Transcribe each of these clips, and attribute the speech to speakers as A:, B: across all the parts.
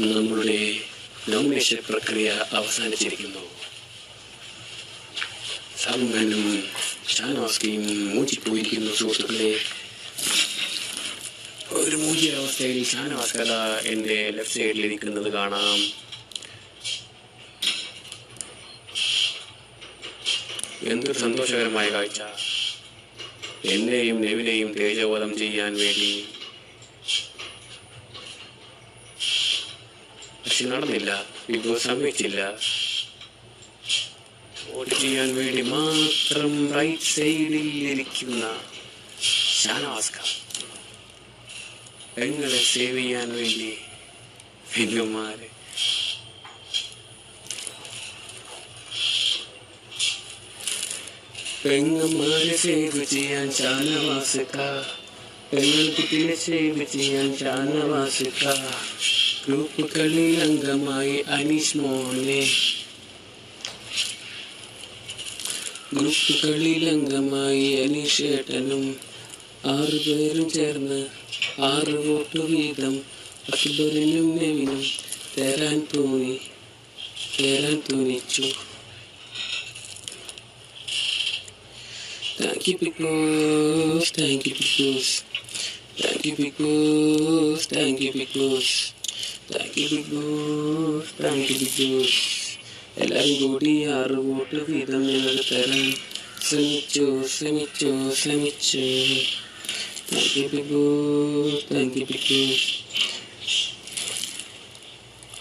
A: നമ്മളുടെ നോമിനേഷൻ പ്രക്രിയ അവസാനിച്ചിരിക്കുന്നു. സാബുമാനും ഷാനവാസ്കയും മൂച്ചിപ്പോയിരിക്കുന്നു സുഹൃത്തുക്കളെ. ഒരു മൂജിയ അവസ്ഥയിൽ ഷാനവാസ് എന്റെ ലെഫ്റ്റ് സൈഡിൽ ഇരിക്കുന്നത് കാണാം. എന്തൊരു സന്തോഷകരമായ കാഴ്ച. എന്നെയും നെവിനെയും തേജോവധം ചെയ്യാൻ വേണ്ടി പക്ഷെ നടന്നില്ല ബിഗ് ബോസ് സമ്മതിച്ചില്ല വോട്ട് ചെയ്യാൻ വേണ്ടി മാത്രം റൈറ്റ് സൈഡിൽ ഇരിക്കുന്ന ഷാനവാസ്ക പെങ്ങളെ സേവ് ചെയ്യാൻ വേണ്ടി പെങ്ങന്മാരെ പെങ്ങന്മാരെ സേവ് ചെയ്യാൻ ഷാനവാസ്ക പെങ്ങൾ കുട്ടിയെ സേവ് ചെയ്യാൻ ഗ്രൂപ്പ് കളിയിൽ അംഗമായി അനീഷ് മോനെ. ഗ്രൂപ്പ് കളിയിൽ അംഗമായി അനീഷ് ഏട്ടനും ആറു പേരും ചേർന്ന് ആറ് വോട്ട് വീതം അക്ബറിനും നെവിനും തരാൻ തോന്നി തരാൻ തോന്നിച്ചു. Thank you, thank thank you, thank thank you, thank thank you, because, thank you, because. എല്ലാവരും കൂടി ആറ് വോട്ട് വീതം ഞങ്ങൾ തരാൻ ശ്രമിച്ചു ശ്രമിച്ചു ശ്രമിച്ചു thank you because thank you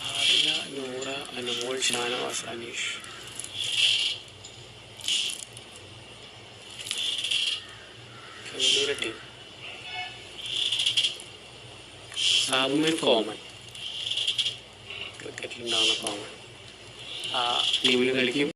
A: Arya Noora Anumol Shanavas Aneesh Sabuman common ക്രിക്കറ്റിലുണ്ടാവുന്ന common ആ ടീമിൽ കളിക്കും.